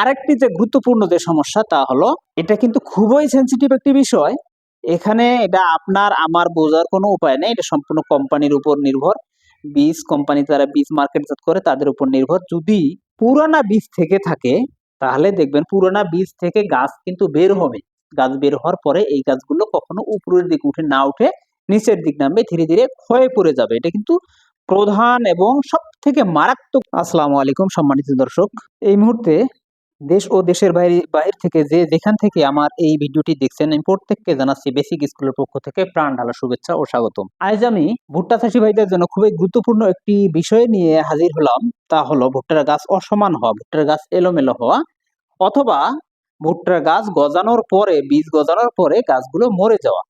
আরেকটি যে গুরুত্বপূর্ণ যে সমস্যা তা হলো, এটা কিন্তু খুবই সেন্সিটিভ একটি বিষয়। এখানে এটা আপনার, আমার বোঝার কোনো উপায় নেই। এটা সম্পূর্ণ কোম্পানির উপর নির্ভর। বীজ কোম্পানি যারা বীজ মার্কেটজাত করে তাদের উপর নির্ভর। যদি পুরানা বীজ থেকে থাকে, তাহলে দেখবেন পুরানা বীজ থেকে গাছ কিন্তু বের হবে। গাছ বের হওয়ার পরে এই গাছগুলো কখনো উপরের দিকে উঠে না উঠে নিচের দিক নামবে ধীরে ধীরে ক্ষয়ে পড়ে যাবে। এটা কিন্তু প্রধান এবং সব থেকে মারাত্মক। আসসালামু আলাইকুম সম্মানিত দর্শক। এই মুহূর্তে দেশ ও দেশের বাইরে বাইরে থেকে যে যেখান থেকে আমার এই ভিডিওটি দেখছেন, আমি প্রত্যেককে জানাচ্ছি বেসিক স্কুলের পক্ষ থেকে প্রাণ ঢালা শুভেচ্ছা ও স্বাগতম। আজ আমি ভুট্টা চাষী ভাইদের জন্য খুবই গুরুত্বপূর্ণ একটি বিষয় নিয়ে হাজির হলাম। তা হলো ভুট্টার গাছ অসমান হওয়া, ভুট্টার গাছ এলোমেলো হওয়া অথবা ভুট্টার গাছ গজানোর পরে, বীজ গজানোর পরে গাছগুলো মরে যাওয়া।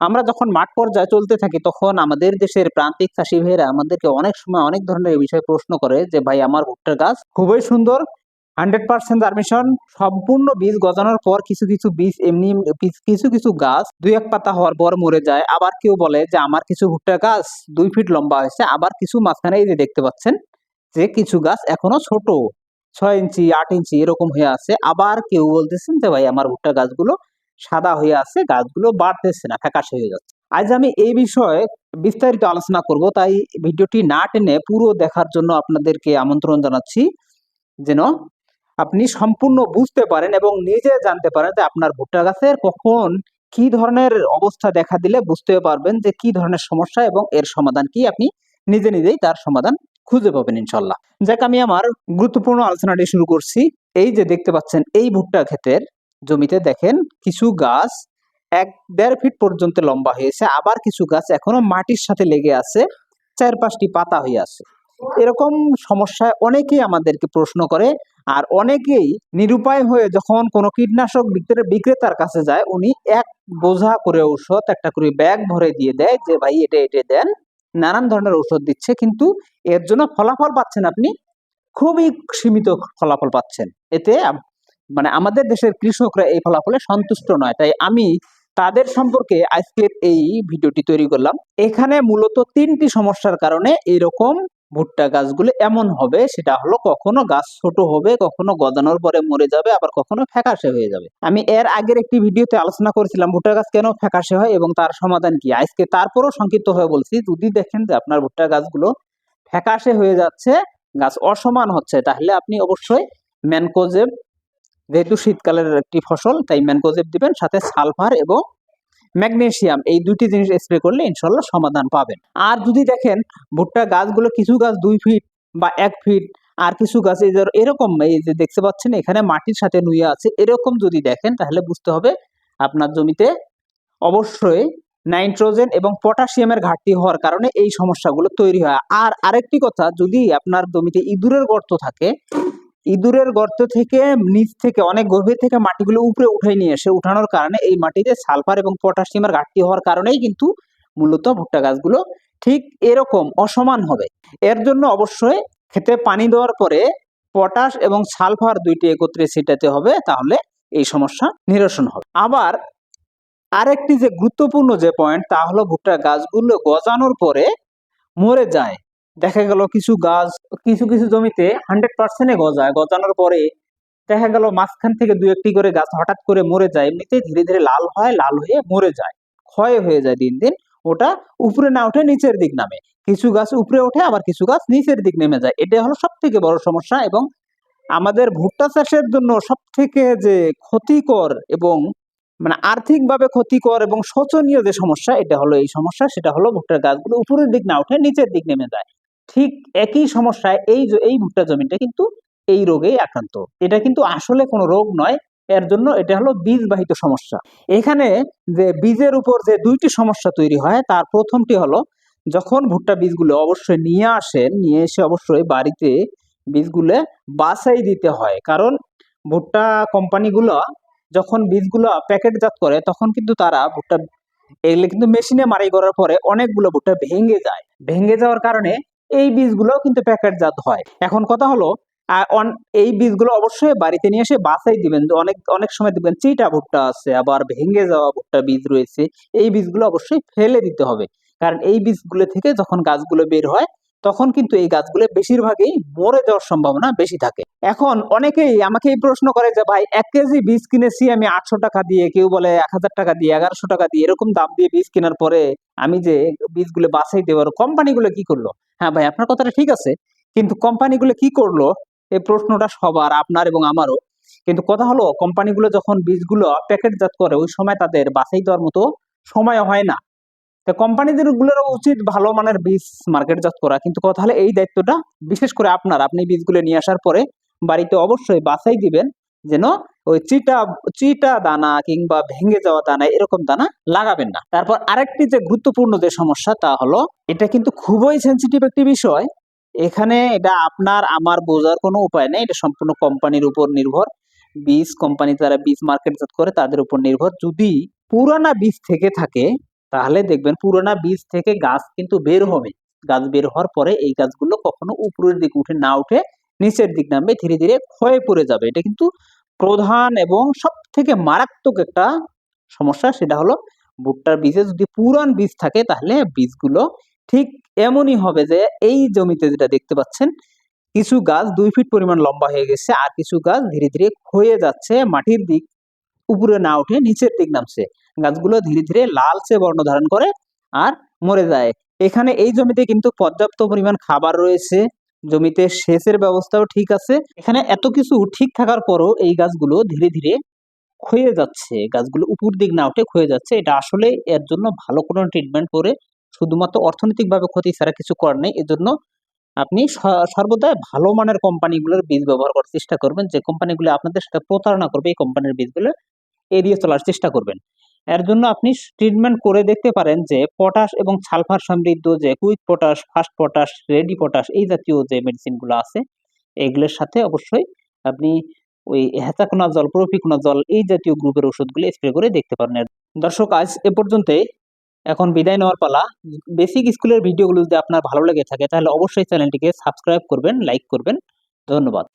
আমরা যখন মাঠ পর্যায়ে চলতে থাকি, তখন আমাদের দেশের প্রান্তিক চাষী ভাইয়েরা আমাদেরকে অনেক সময় অনেক ধরনের বিষয় প্রশ্ন করে যে, ভাই, আমার ভুট্টার গাছ খুবই সুন্দর হান্ড্রেড পার্সেন্ট জার্মিশন সম্পূর্ণ বীজ গজানোর পর কিছু কিছু বীজ এমনি কিছু কিছু গাছ দুই এক পাতা হওয়ার পর মরে যায়। আবার কেউ বলে যে, আমার কিছু ভুট্টা গাছ দুই ফিট লম্বা হয়েছে। আবার কিছু মাঝখানে এই যে দেখতে পাচ্ছেন যে, কিছু গাছ এখনও ছোট, ছয় ইঞ্চি, আট ইঞ্চি এরকম হয়ে আছে। আবার কেউ বলতেছেন যে, ভাই, আমার ভুট্টা গাছগুলো সাদা হয়ে আছে, গাছগুলো বাড়তেছে না, ফ্যাকাশে হয়ে যাচ্ছে। আজ আমি এই বিষয়ে বিস্তারিত আলোচনা করব, তাই ভিডিওটি না টেনে পুরো দেখার জন্য আপনাদেরকে আমন্ত্রণ জানাচ্ছি। যেন আপনি সম্পূর্ণ বুঝতে পারেন এবং নিজে জানতে পারেন যে আপনার ভুট্টা গাছের কখন কি ধরনের অবস্থা দেখা দিলে বুঝতে পারবেন যে কি ধরনের সমস্যা এবং এর সমাধান কি আপনি নিজে নিজেই তার সমাধান খুঁজে পাবেন ইনশাল্লাহ। যাক, আমি আমার গুরুত্বপূর্ণ আলোচনাটি শুরু করছি। এই যে দেখতে পাচ্ছেন, এই ভুট্টা ক্ষেতের জমিতে দেখেন কিছু গাছ এক দেড় ফিট পর্যন্ত লম্বা হয়েছে, আবার কিছু গাছ এখনও মাটির সাথে লেগে আছে চার পাঁচটি পাতা হয়ে আছে। এরকম সমস্যায় অনেকেই আমাদেরকে প্রশ্ন করে আর অনেকেই নিরুপায় হয়ে যখন কোনো কীটনাশক বিক্রেতার কাছে যায়, উনি এক বোঝা করে ঔষধ, একটা করে ব্যাগ ভরে দিয়ে দেয় যে, ভাই, এটা এটা দেন। নানান ধরনের ঔষধ দিচ্ছে, কিন্তু এর জন্য ফলাফল পাচ্ছেন আপনি? খুবই সীমিত ফলাফল পাচ্ছেন। এতে মানে আমাদের দেশের কৃষকরা এই ফলাফলে সন্তুষ্ট নয়। তাই আমি তাদের সম্পর্কে আজকের এই ভিডিওটি তৈরি করলাম। এখানে মূলত তিনটি সমস্যার কারণে এরকম ভুট্টা গাছগুলো এমন হবে, সেটা হলো কখনো গাছ ছোট হবে, কখনো গজানোর পরে মরে যাবে, আবার কখনো ফ্যাকাশে হয়ে যাবে। আমি এর আগের একটি ভিডিওতে আলোচনা করেছিলাম ভুট্টা গাছ কেন ফ্যাকাশে হয় এবং তার সমাধান কি। আজকে তারপরও সংক্ষিপ্ত হয়ে বলছি, যদি দেখেন যে আপনার ভুট্টা গাছগুলো ফ্যাকাশে হয়ে যাচ্ছে, গাছ অসমান হচ্ছে, তাহলে আপনি অবশ্যই ম্যানকোজেব, যেহেতু শীতকালের একটি ফসল, তাই ম্যানকোজেব দিবেন, সাথে সালফার এবং ম্যাগনেসিয়াম এই দুটি জিনিস স্প্রে করলে ইনশাল্লাহ সমাধান পাবেন। আর যদি দেখেন ভুট্টা গাছগুলো কিছু গাছ দুই ফিট বা এক ফিট আর কিছু গাছ, এই এরকম, এই যে দেখতে পাচ্ছেন এখানে মাটির সাথে নুয়ে আছে, এরকম যদি দেখেন তাহলে বুঝতে হবে আপনার জমিতে অবশ্যই নাইট্রোজেন এবং পটাশিয়ামের ঘাটতি হওয়ার কারণে এই সমস্যাগুলো তৈরি হয়। আর আরেকটি কথা, যদি আপনার জমিতে ইঁদুরের গর্ত থাকে ইঁদুরের গর্ত থেকে, নিচ থেকে, অনেক গভীর থেকে মাটিগুলো উপরে উঠে নিয়ে এসে উঠানোর কারণে এই মাটিতে সালফার এবং পটাশিয়ামের ঘাটতি হওয়ার কারণেই কিন্তু মূলত ভুট্টা গাছগুলো ঠিক এরকম অসমান হবে। এর জন্য অবশ্যই খেতে পানি দেওয়ার পরে পটাশ এবং সালফার দুইটি একত্রে ছিটাতে হবে, তাহলে এই সমস্যা নিরসন হবে। আবার আরেকটি যে গুরুত্বপূর্ণ যে পয়েন্ট তা হলো ভুট্টা গাছগুলো গজানোর পরে মরে যায়। দেখা গেল কিছু গাছ, কিছু কিছু জমিতে হান্ড্রেড পার্সেন্টে গজায়। গজানোর পরে দেখা গেল মাঝখান থেকে দু একটি করে গাছ হঠাৎ করে মরে যায়, এমনিতেই ধীরে ধীরে লাল হয়, লাল হয়ে মরে যায়। ক্ষয় হয়ে যায় দিন দিন। ওটা উপরে না উঠে নিচের দিক নামে। কিছু গাছ উপরে ওঠে, আবার কিছু গাছ নিচের দিক নেমে যায়। এটা হলো সব থেকে বড় সমস্যা এবং আমাদের ভুট্টা চাষের জন্য সব থেকে যে ক্ষতিকর এবং মানে আর্থিকভাবে ক্ষতিকর এবং শোচনীয় যে সমস্যা, এটা হলো এই সমস্যা। সেটা হলো ভুট্টার গাছগুলো উপরের দিক না উঠে নিচের দিক নেমে যায়। ঠিক একই সমস্যায় এই এই ভুট্টা জমিটা কিন্তু এই রোগেই আক্রান্ত। এটা কিন্তু আসলে কোনো রোগ নয়, এর জন্য এটা হলো বীজবাহিত সমস্যা। এখানে যে বীজের উপর যে দুইটি সমস্যা তৈরি হয়, তার প্রথমটি হলো যখন ভুট্টা বীজগুলো অবশ্যই নিয়ে আসেন, নিয়ে এসে অবশ্যই বাড়িতে বীজগুলো বাছাই দিতে হয়। কারণ ভুট্টা কোম্পানিগুলো যখন বীজগুলো প্যাকেটজাত করে, তখন কিন্তু তারা ভুট্টা এগুলো কিন্তু মেশিনে মারাই করার পরে অনেকগুলো ভুট্টা ভেঙে যায়। ভেঙে যাওয়ার কারণে এই বীজগুলো কিন্তু প্যাকেটজাত হয়। এখন কথা হলো এই বীজগুলো অবশ্যই বাড়িতে নিয়ে এসে বাছাই দিবেন। অনেক অনেক সময় দেখবেন চিটা ভুট্টা আছে, আবার ভেঙে যাওয়া ভুট্টা বীজ রয়েছে, এই বীজগুলো অবশ্যই ফেলে দিতে হবে। কারণ এই বীজগুলো থেকে যখন গাছগুলো বের হয়, তখন কিন্তু এই গাছগুলো বেশিরভাগই মরে যাওয়ার সম্ভাবনা বেশি থাকে। এখন অনেকেই আমাকে এই প্রশ্ন করে যে, ভাই, এক কেজি বীজ কিনেছি আমি আটশো টাকা দিয়ে কেউ বলে এক হাজার টাকা দিয়ে, এগারোশো টাকা দিয়ে এরকম দাম দিয়ে বীজ কেনার পরে আমি যে বীজগুলো বাছাই দেওয়ার কোম্পানিগুলো কি করল? হ্যাঁ ভাই, আপনার কথাটা ঠিক আছে, কিন্তু কোম্পানিগুলো কি করল? এই প্রশ্নটা সবার, আপনার এবং আমারও। কিন্তু কথা হলো, কোম্পানিগুলো যখন বীজগুলো প্যাকেটজাত করে, ওই সময় তাদের বাছাই দেওয়ার মতো সময় হয় না। তো কোম্পানিদেরগুলোর উচিত ভালো মানের বীজ মার্কেটজাত করা। কিন্তু কথা হলে, এই দায়িত্বটা বিশেষ করে আপনার। আপনি বীজগুলো নিয়ে আসার পরে বাড়িতে অবশ্যই বাছাই দিবেন যেন ওই চিটা চিটা দানা কিংবা ভেঙে যাওয়া দানা এরকম দানা লাগাবেন না। তারপর আরেকটি যে গুরুত্বপূর্ণ যে সমস্যা তা হলো, এটা কিন্তু খুবই সেন্সিটিভ একটি বিষয়। এখানে এটা আপনার, আমার বোঝার কোনো উপায় নেই। এটা সম্পূর্ণ কোম্পানির উপর নির্ভর। বীজ কোম্পানি যারা বীজ মার্কেটজাত করে তাদের উপর নির্ভর। যদি পুরানা বীজ থেকে থাকে, তাহলে দেখবেন পুরানা বীজ থেকে গাছ কিন্তু বের হবে। গাছ বের হওয়ার পরে এই গাছগুলো কখনো উপরের দিকে উঠে না উঠে নিচের দিক নামবে ধীরে ধীরে ক্ষয়ে পড়ে যাবে। এটা কিন্তু প্রধান এবং সব থেকে মারাত্মক একটা সমস্যা, সেটা হলো ভুট্টার বীজে যদি পুরান বীজ থাকে, তাহলে বীজগুলো ঠিক এমনই হবে যে এই জমিতে যেটা দেখতে পাচ্ছেন, কিছু গাছ দুই ফিট পরিমাণ লম্বা হয়ে গেছে আর কিছু গাছ ধীরে ধীরে ক্ষয়ে যাচ্ছে, মাটির দিক উপরে না উঠে নিচের দিক নামছে। গাছগুলো ধীরে ধীরে লালচে বর্ণ ধারণ করে আর মরে যায়। এখানে এই জমিতে কিন্তু পর্যাপ্ত পরিমাণ খাবার রয়েছে জমিতে সেচের ব্যবস্থাও ঠিক আছে। এখানে এত কিছু ঠিক থাকার পরও এই গাছগুলো ধীরে ধীরে ক্ষয়ে যাচ্ছে। গাছগুলো উপর দিক না উঠে ক্ষয়ে যাচ্ছে। এটা আসলে এর জন্য ভালো কোনো ট্রিটমেন্ট করে শুধুমাত্র অর্থনৈতিকভাবে ক্ষতি ছাড়া কিছু করার নেই। এজন্য আপনি স- সর্বদা ভালো মানের কোম্পানিগুলোর বীজ ব্যবহার করার চেষ্টা করবেন। যে কোম্পানিগুলো আপনাদের সাথে প্রতারণা করবে, এই কোম্পানির বীজগুলো এড়িয়ে চলার চেষ্টা করবেন। এর জন্য আপনি ট্রিটমেন্ট করে দেখতে পারেন যে পটাশ এবং সালফার সমৃদ্ধ যে quick potash fast potash ready potash এই জাতীয় যে মেডিসিনগুলো আছে, এগুলোর সাথে অবশ্যই আপনি ওই হেচাকোনা জল প্রফিকোনা জল এই জাতীয় গ্রুপের ওষুধগুলো স্প্রে করে দেখতে পারেন। দর্শক, আজ এ পর্যন্তই। এখন বিদায় নেওয়ার পালা। বেসিক স্কুলের ভিডিওগুলো যদি আপনার ভালো লেগে থাকে, তাহলে অবশ্যই চ্যানেলটিকে সাবস্ক্রাইব করবেন লাইক করবেন। ধন্যবাদ।